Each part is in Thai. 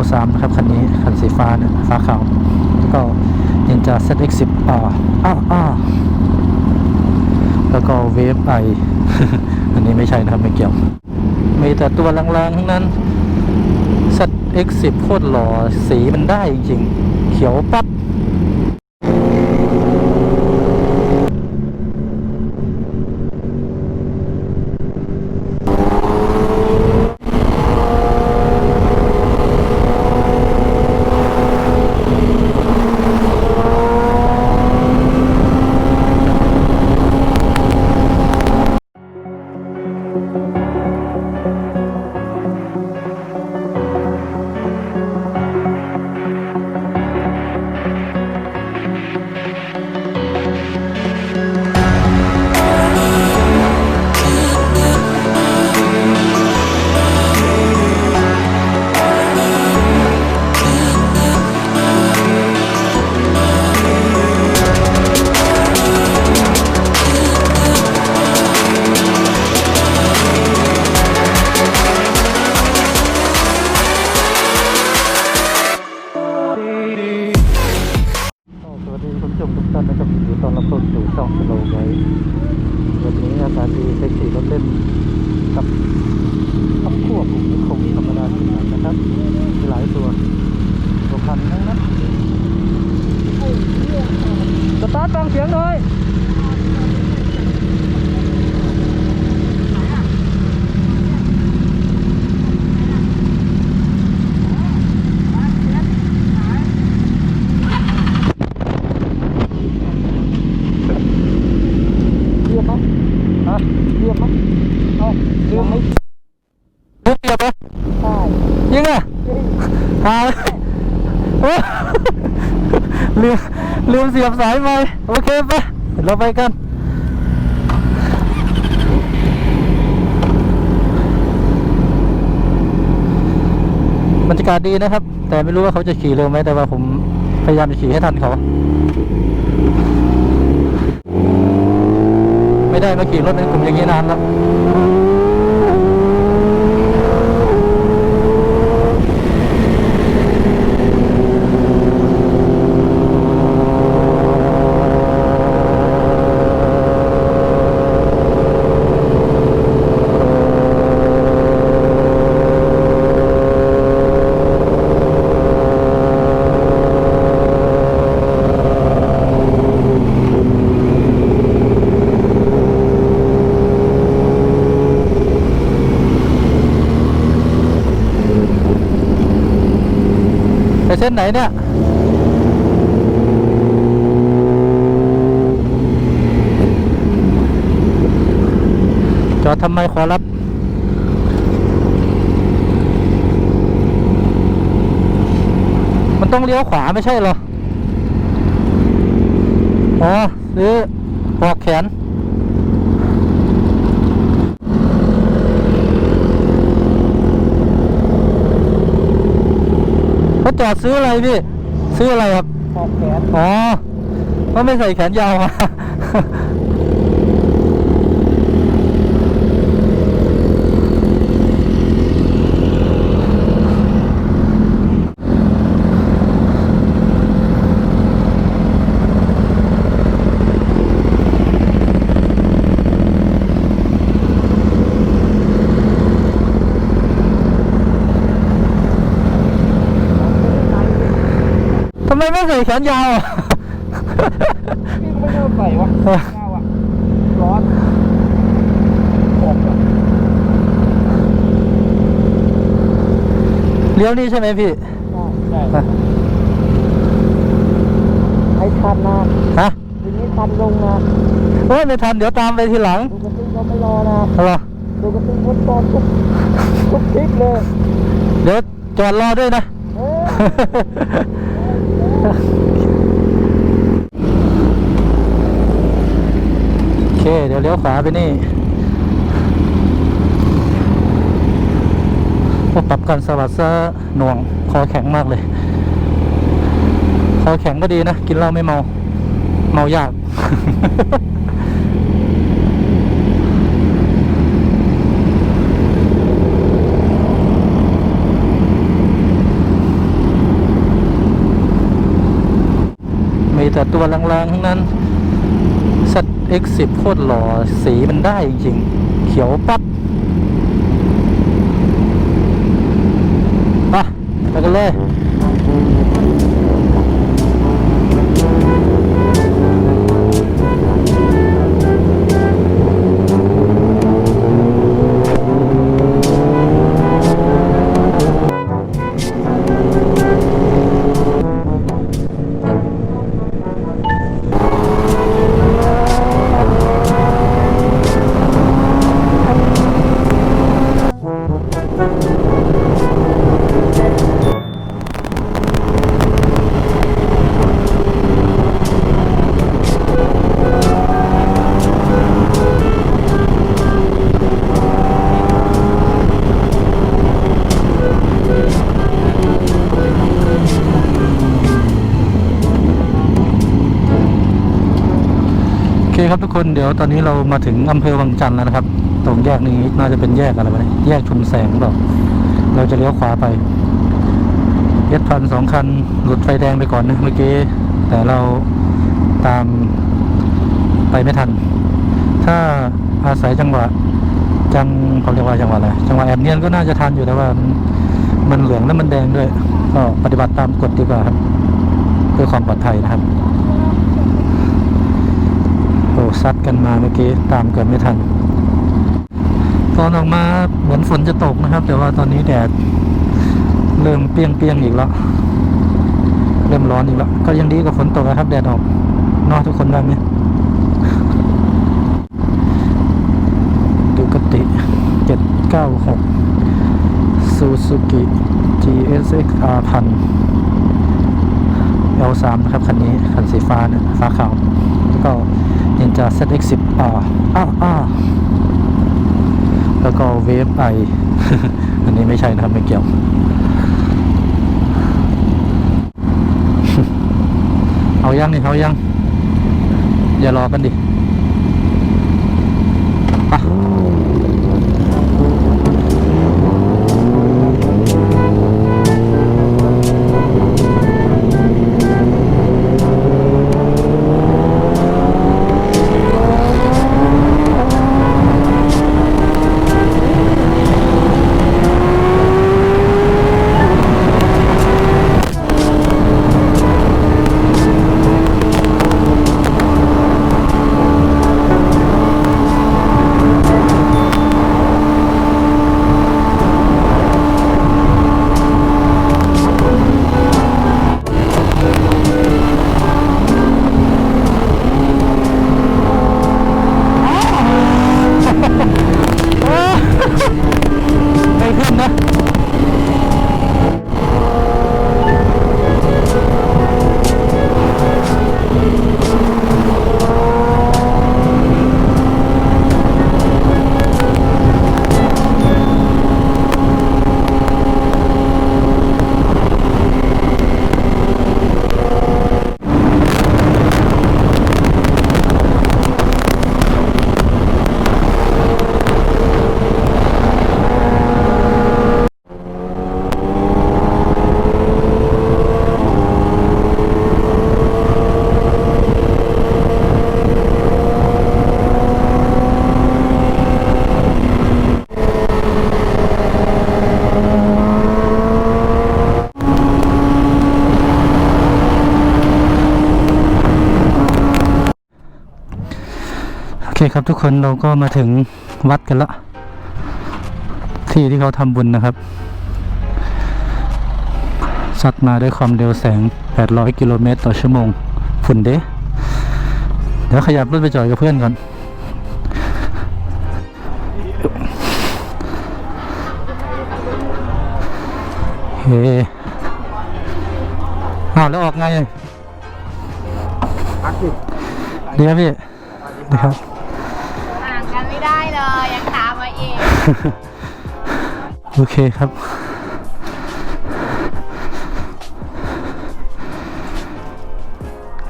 L3 นะครับคันนี้คันสีฟ้าเนี่ยฟ้าขาวแล้วก็ Ninja ZX10 อ่าอ้าอ้าแล้วก็ Wave I อันนี้ไม่ใช่นะครับไม่เกี่ยว มีแต่ตัวแรงๆ ทั้งนั้น ZX10 โคตรหล่อสีมันได้จริงๆ เขียวปั๊บ ว้วันนี้อากาศดีไปขี่รถเล่นกับครอบครัวผมนิคมธรรมดาที่ไหนนะครับมีหลายตัวตัวพันทั้งนั้นสตาร์ทฟังเสียงหน่อยเรียบมั้ยฮะ เรียบมั้ยเสียไหมเรียบเรียบไหมใช่ยิงอะหายลืมลืมเสียบสายไปโอเคไปเราไปกันบรรยากาศดีนะครับ แต่ไม่รู้ว่าเขาจะขี่เร็วไหมแต่ว่าผมพยายามจะขี่ให้ทันเขา ไม่ได้มาขี่รถในกลุ่มอย่างนี้นานแล้ว ส้นไหนเนี่ยจอดทำไมขอรับมันต้องเลี้ยวขวาไม่ใช่เหรอ อ๋อซื้ออกแขน เขาจอดซื้ออะไรพี่ซื้ออะไรครับขอบแขนอ๋อก็ไม่ใส่แขนยาวมา ไมไม่ใส่แขนยาวอะพี่ก็ไม่ชอบใส่วะเออเงาอะร้อนอบอะเลี้ยวนี่ใช่ไหมพี่ใช่ใช่ให้ทันนะฮะทีนี้ทันลงนะโอ้ยไม่ทันเดี๋ยวตามไปทีหลังดูกระติ้งก็ไม่รอนะเอาเหรอดูกระติ้งพุทตอนทุกทุกคลิปเลย เดี๋ยวจอดรอด้วยนะ โอเค เดี๋ยวเลี้ยวขวาไปนี่โอ้ปรับการสวัสดิ์ซะหน่วง คอแข็งมากเลย คอแข็งก็ดีนะ กินเหล้าไม่เมา เมายาก แต่ตัวลางๆทั้งนั้นสัต X10 โคตรหล่อสีมันได้จริงๆ เขียวปั๊บไปไปกันเลย เคครับทุกคนเดี๋ยวตอนนี้เรามาถึงอำเภอวังจันทร์แล้วนะครับ ตรงแยกนี้น่าจะเป็นแยกอะไรวะเนี่ยแยกชุมแสงหรอเปล่าเราจะเลี้ยวขวาไปเอสพันสองคันหลุดไฟแดงไปก่อนนะเมื่อกี้แต่เราตามไปไม่ทัน ถ้าอาศัยจังหวะจังเขาเรียกว่าจังหวะอะไรจังหวะแอบเนียนก็น่าจะทันอยู่แต่ว่ามันเหลืองแล้วมันแดงด้วย ก็ปฏิบัติตามกฎดีกว่าครับเพื่อความปลอดภัยนะครับ ซัดกันมาเมื่อกี้ตามเกิดไม่ทัน ตอนออกมาเหมือนฝนจะตกนะครับ แต่ว่าตอนนี้แดดเริ่มเปี้ยงเปียงๆอีกแล้ว เริ่มร้อนอีกแล้ว ก็ยังดีกว่าฝนตกนะครับ แดดออกนอะทุกคนว่าไหมดูกติเจ็ดเก้าหกซูซูกิ GSX R พัน L3 นะครับ คันนี้ คันสีฟ้าเนี่ยฟ้าขาว แล้วก็ นินจา ZX10 R อ้าวอ้าแล้วก็ Wave I อันนี้ไม่ใช่นะครับ ไม่เกี่ยว เอายังนี่เอายัง อย่ารอกันดิ อเคครับทุกคนเราก็มาถึงวัดกันละที่ที่เขาทำบุญนะครับสัดมาด้วยความเร็วแสง 800 กิโลเมตรต่อชั่วโมง ฝุ่นเด้เดี๋ยวขยับรถไปจอดกับเพื่อนก่อน เฮ้อ้าวแล้วออกไงพักสิดีครับพี่ดีครับ เลย ยังตามมาเองโอเคครับ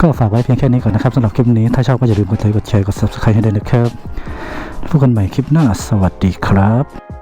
ก็ฝากไว้เพียงแค่นี้ก่อนนะครับสำหรับคลิปนี้ ถ้าชอบก็อย่าลืมกดไลค์กดแชร์กด subscribe ให้ด้วยนะครับพบกันใหม่คลิปหน้า สวัสดีครับ